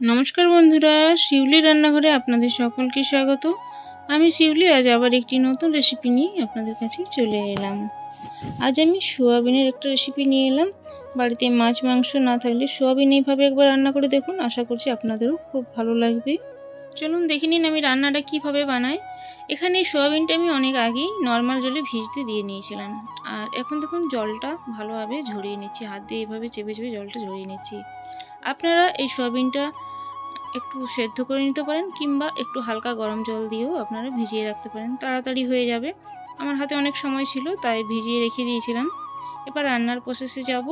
নমস্কার বন্ধুরা, শিউলি রান্নাঘরে আপনাদের সকলকে স্বাগত। আমি শিউলি, আজ আবার একটি নতুন রেসিপি নিয়ে আপনাদের কাছে চলে এলাম। আজ আমি সোয়াবিনের একটা রেসিপি নিয়ে এলাম। বাড়িতে মাছ, মাংস না থাকলে সোয়াবিন এইভাবে একবার রান্না করে দেখুন, আশা করছি আপনাদেরও খুব ভালো লাগবে। চলুন দেখে নিন আমি রান্নাটা কীভাবে বানাই। এখানে সোয়াবিনটা আমি অনেক আগেই নর্মাল জলে ভিজতে দিয়ে নিয়েছিলাম। আর এখন দেখুন, জলটা ভালোভাবে ঝরিয়ে নিচ্ছি। হাত দিয়ে এভাবে চেপে চেপে জলটা ঝরিয়ে নিচ্ছি। আপনারা এই সোয়াবিনটা একটু সেদ্ধ করে নিতে পারেন কিংবা একটু হালকা গরম জল দিয়েও আপনারা ভিজিয়ে রাখতে পারেন। তাড়াতাড়ি হয়ে যাবে। আমার হাতে অনেক সময় ছিল, তাই ভিজিয়ে রেখে দিয়েছিলাম। এবার রান্নার প্রসেসে যাব।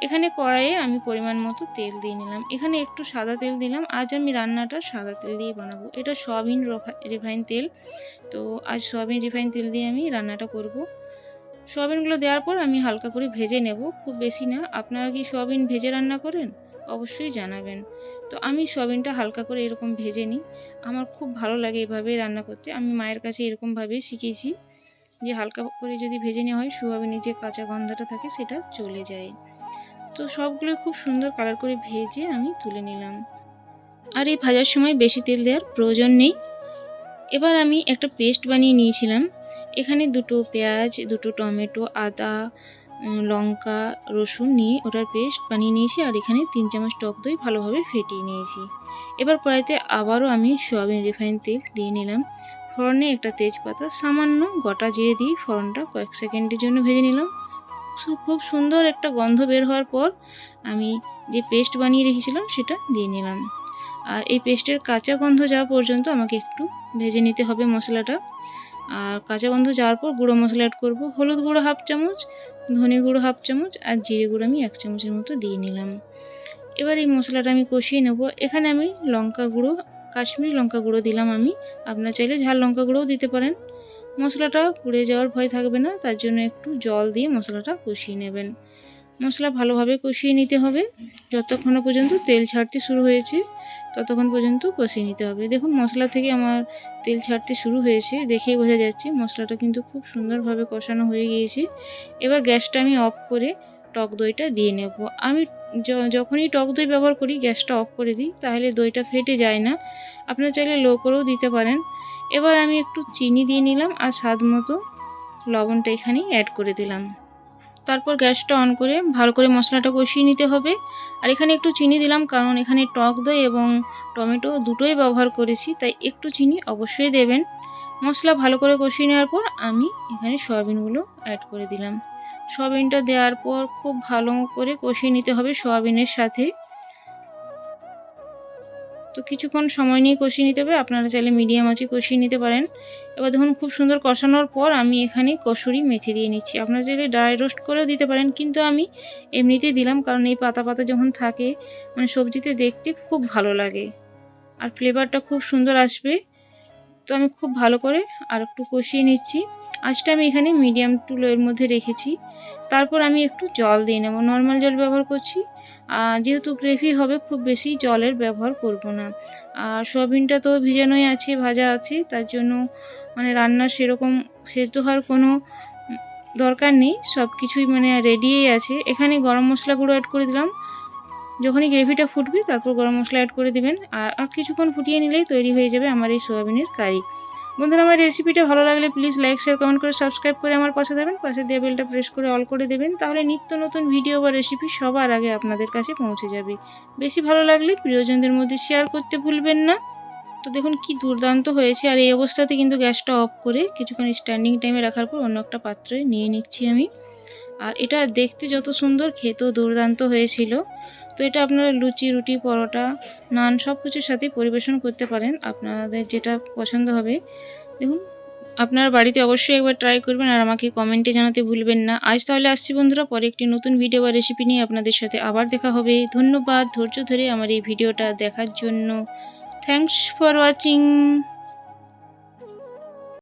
এখানে কড়াইয়ে আমি পরিমাণ মতো তেল দিয়ে নিলাম। এখানে একটু সাদা তেল দিলাম। আজ আমি রান্নাটা সাদা তেল দিয়ে বানাবো। এটা সয়াবিন রিফাইন তেল। তো আজ সয়াবিন রিফাইন তেল দিয়ে আমি রান্নাটা করব। সয়াবিনগুলো দেওয়ার পর আমি হালকা করে ভেজে নেব। খুব বেশি না। আপনারা কি সয়াবিন ভেজে রান্না করেন? অবশ্যই জানাবেন। তো আমি সয়াবিনটা হালকা করে এরকম ভেজে নিই। আমার খুব ভালো লাগে এভাবে রান্না করতে। আমি মায়ের কাছে এরকমভাবেই শিখেছি যে হালকা করে যদি ভেজে নেওয়া হয়, সোয়াবিনের যে কাঁচা গন্ধটা থাকে সেটা চলে যায়। তো সবগুলো খুব সুন্দর কালার করে ভেজে আমি তুলে নিলাম। আর এই ভাজার সময় বেশি তেল দেওয়ার প্রয়োজন নেই। এবার আমি একটা পেস্ট বানিয়ে নিয়েছিলাম। এখানে দুটো পেঁয়াজ, দুটো টমেটো, আদা লঙ্কা, রসুন নিয়ে ওটার পেস্ট বানিয়ে নিয়েছি আর এখানে তিন চামচ টক দই ভালোভাবে ফেটিয়ে নিয়েছি। এবার কড়াইতে আবারও আমি সয়াবিন রিফাইন তেল দিয়ে নিলাম। ফোড়নে একটা তেজপাতা, সামান্য গোটা জিরে দিয়ে ফোড়নটা কয়েক সেকেন্ডের জন্য ভেজে নিলাম। খুব সুন্দর একটা গন্ধ বের হওয়ার পর আমি যে পেস্ট বানিয়ে রেখেছিলাম সেটা দিয়ে নিলাম। আর এই পেস্টের কাঁচা গন্ধ যাওয়া পর্যন্ত আমাকে একটু ভেজে নিতে হবে মশলাটা। আর কাঁচা গন্ধ যাওয়ার পর গুঁড়ো মশলা অ্যাড করব। হলুদ গুঁড়ো হাফ চামচ, ধনে গুঁড়ো হাফ চামচ, আর জিরে গুঁড়ো আমি এক চামচের মতো দিয়ে নিলাম। এবার এই মশলাটা আমি কষিয়ে নেব। এখানে আমি লঙ্কা গুঁড়ো, কাশ্মীরি লঙ্কা গুঁড়ো দিলাম আমি। আপনার চাইলে ঝাল লঙ্কা গুঁড়োও দিতে পারেন। মশলাটা পুড়ে যাওয়ার ভয় থাকবে না, তার জন্য একটু জল দিয়ে মশলাটা কষিয়ে নেবেন। মশলা ভালোভাবে কষিয়ে নিতে হবে। যতক্ষণ পর্যন্ত তেল ছাড়তে শুরু হয়েছে, ততক্ষণ পর্যন্ত কষিয়ে নিতে হবে। দেখুন, মশলা থেকে আমার তেল ছাড়তে শুরু হয়েছে, দেখেই বোঝা যাচ্ছে মশলাটা কিন্তু খুব সুন্দরভাবে কষানো হয়ে গিয়েছে। এবার গ্যাসটা আমি অফ করে টক দইটা দিয়ে নেব। আমি যখনই টক দই ব্যবহার করি, গ্যাসটা অফ করে দিই, তাহলে দইটা ফেটে যায় না। আপনারা চাইলে লো করেও দিতে পারেন। এবার আমি একটু চিনি দিয়ে নিলাম আর স্বাদ মতো লবণটা এখানেই অ্যাড করে দিলাম। তারপর গ্যাসটা অন করে ভালো করে মশলাটা কষিয়ে নিতে হবে। আর এখানে একটু চিনি দিলাম, কারণ এখানে টক দই এবং টমেটো দুটোই ব্যবহার করেছি, তাই একটু চিনি অবশ্যই দেবেন। মশলা ভালো করে কষিয়ে নেওয়ার পর আমি এখানে সয়াবিনগুলো অ্যাড করে দিলাম। সয়াবিনটা দেওয়ার পর খুব ভালো করে কষিয়ে নিতে হবে সয়াবিনের সাথে। তো কিছুক্ষণ সময় নিয়ে কষিয়ে নিতে হবে। আপনারা চাইলে মিডিয়াম আঁচে কষিয়ে নিতে পারেন। এবার দেখুন, খুব সুন্দর কষানোর পর আমি এখানে কসুরি মেথি দিয়ে নিচ্ছি। আপনারা চাইলে ড্রাই রোস্ট করেও দিতে পারেন, কিন্তু আমি এমনিতেই দিলাম, কারণ এই পাতা পাতা যখন থাকে মানে সবজিতে দেখতে খুব ভালো লাগে। আর ফ্লেভারটা খুব সুন্দর আসবে। তো আমি খুব ভালো করে আর একটু কষিয়ে নিচ্ছি। আজটা আমি এখানে মিডিয়াম টু মধ্যে রেখেছি। তারপর আমি একটু জল দিয়ে নেব। নর্মাল জল ব্যবহার করছি। যেহেতু গ্রেভি হবে, খুব বেশি জলের ব্যবহার করব না। আর সোয়াবিনটা তো ভিজানোই আছে, ভাজা আছে, তার জন্য মানে রান্নার সেরকম সেদ্ধ হওয়ার কোনো দরকার নেই। সব কিছুই মানে রেডিই আছে। এখানে গরম মশলা গুঁড়ো অ্যাড করে দিলাম। যখনই গ্রেভিটা ফুটবে, তারপর গরম মশলা অ্যাড করে দিবেন। আর আর কিছুক্ষণ ফুটিয়ে নিলেই তৈরি হয়ে যাবে আমার এই সোয়াবিনের কারি। বন্ধুরা, আমার রেসিপিটা ভালো লাগলে প্লিজ লাইক শেয়ার কমেন্ট করে সাবস্ক্রাইব করে আমার পাশে দেবেন পাশে দিয়ে বেলটা প্রেস করে অল করে দেবেন, তাহলে নিত্য নতুন ভিডিও বা রেসিপি সবার আগে আপনাদের কাছে পৌঁছে যাবে। বেশি ভালো লাগলে প্রিয়জনদের মধ্যে শেয়ার করতে ভুলবেন না। তো দেখুন কি দুর্দান্ত হয়েছে, আর এই অবস্থাতে কিন্তু গ্যাসটা অফ করে কিছুক্ষণ স্ট্যান্ডিং টাইমে রাখার পর অন্য একটা পাত্রে নিয়ে নিচ্ছি আমি। আর এটা দেখতে যত সুন্দর, খেতেও দুর্দান্ত হয়েছিল। তো এটা আপনারা লুচি, রুটি, পরোটা, নান সব কিছুর সাথে পরিবেশন করতে পারেন। আপনাদের যেটা পছন্দ হবে। দেখুন, আপনার বাড়িতে অবশ্যই একবার ট্রাই করবেন আর আমাকে কমেন্টে জানাতে ভুলবেন না। আজ তাহলে আসছি বন্ধুরা, পরে একটি নতুন ভিডিও বা রেসিপি নিয়ে আপনাদের সাথে আবার দেখা হবে। ধন্যবাদ, ধৈর্য ধরে আমার এই ভিডিওটা দেখার জন্য। Thanks for watching